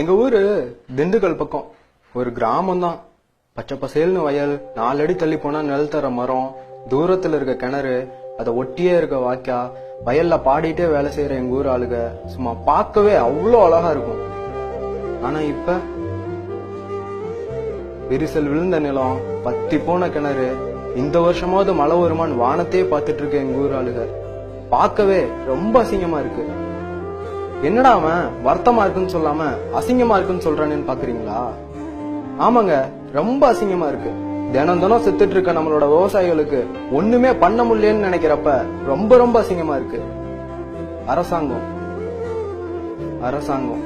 எங்க ஊரு திண்டுக்கல் பக்கம். ஒரு கிராமம் தான் பச்சை பசேல்னு வயல் நாலு அடி தள்ளி போனா நெல் தர மரம் தூரத்துல இருக்க கிணறு அதை ஒட்டியே இருக்க வாய்க்கா வயல்ல பாடிட்டே வேலை செய்யற எங்க ஊர் ஆளுக சும்மா பார்க்கவே அவ்வளோ அழகா இருக்கும். ஆனா இப்ப விரிசல் விழுந்த நிலம் பத்தி போன கிணறு இந்த வருஷமாவது மழை வருமான்னு வானத்தையே பார்த்துட்டு இருக்க எங்க ஊர் ஆளுக. பார்க்கவே ரொம்ப அசிங்கமா இருக்கு. என்னடா அவன் வருத்தமா இருக்குன்னு சொல்லாம அசிங்கமா இருக்குன்னு சொல்றானேன்னு பாக்குறீங்களா? ஆமாங்க ரொம்ப அசிங்கமா இருக்கு. தினம் தினம் செத்துட்டு இருக்க நம்மளோட விவசாயிகளுக்கு ஒண்ணுமே பண்ண முடியலன்னு நினைக்கிறப்ப ரொம்ப ரொம்ப அசிங்கமா இருக்கு. அரசாங்கம். அரசாங்கம்.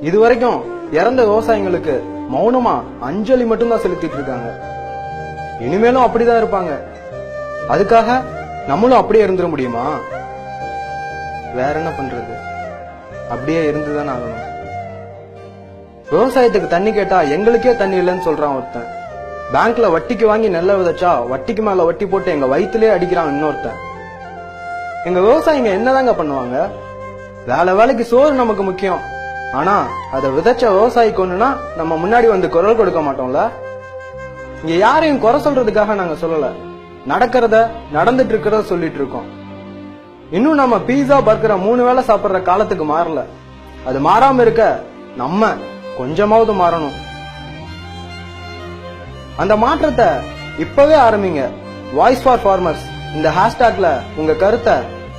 இது வரைக்கும் இறந்த விவசாயிங்களுக்கு மௌனமா அஞ்சலி மட்டும்தான் செலுத்திட்டு இருக்காங்க. இனிமேலும் அப்படிதான் இருப்பாங்க. அதுக்காக நம்மளும் அப்படியே இருந்துட முடியுமா? வேற என்ன பண்றது? அப்படியே இருந்துதானே ஆகணும். விவசாயத்துக்கு தண்ணி கேட்டா எங்களுக்கே தண்ணி இல்லைன்னு சொல்றான் ஒருத்தன். பேங்க்ல வட்டிக்கு வாங்கி நெல்ல விதைச்சா வட்டிக்கு மேல வட்டி போட்டு எங்க வயிற்றுலயே அடிக்கிறான் இன்னொருத்தன். எங்க விவசாயிங்க என்னதாங்க பண்ணுவாங்க? வேலை வேலைக்கு சோறு நமக்கு முக்கியம். ஆனா அதை விதைச்ச விவசாயிக்கு ஒண்ணுனா நம்ம முன்னாடி வந்து குரல் கொடுக்க மாட்டோம்ல? இங்க யாரையும் குறை சொல்றதுக்காக நாங்க சொல்லல. நடக்கிறத நடந்துட்டு இருக்கிறத சொல்லிட்டு இருக்கோம். இன்னும் நம்ம பீஸா பர்கரை மூணு வேளை சாப்பிடுற காலத்துக்கு மாறல. அது மாறாம இருக்க நம்ம கொஞ்சமாவது மாறணும். அந்த மாற்றத்தை இப்பவே ஆரம்பிங்க. வாய்ஸ் ஃபார் ஃபார்மர்ஸ் இந்த ஹேஷ்டாக்ல உங்க கருத்தை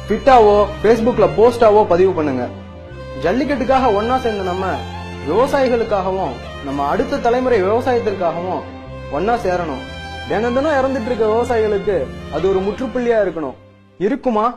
ட்விட்டாவோ ஃபேஸ்புக்ல போஸ்டாவோ பதிவு பண்ணுங்க. ஜல்லிக்கட்டுக்காக ஒன்னா சேர்ந்த நம்ம விவசாயிகளுக்காகவும் நம்ம அடுத்த தலைமுறை விவசாயத்திற்காகவும் ஒன்னா சேரணும். தினம் தினம் இறந்துட்டு இருக்க விவசாயிகளுக்கு அது ஒரு முற்றுப்புள்ளியா இருக்கணும். இருக்குமா?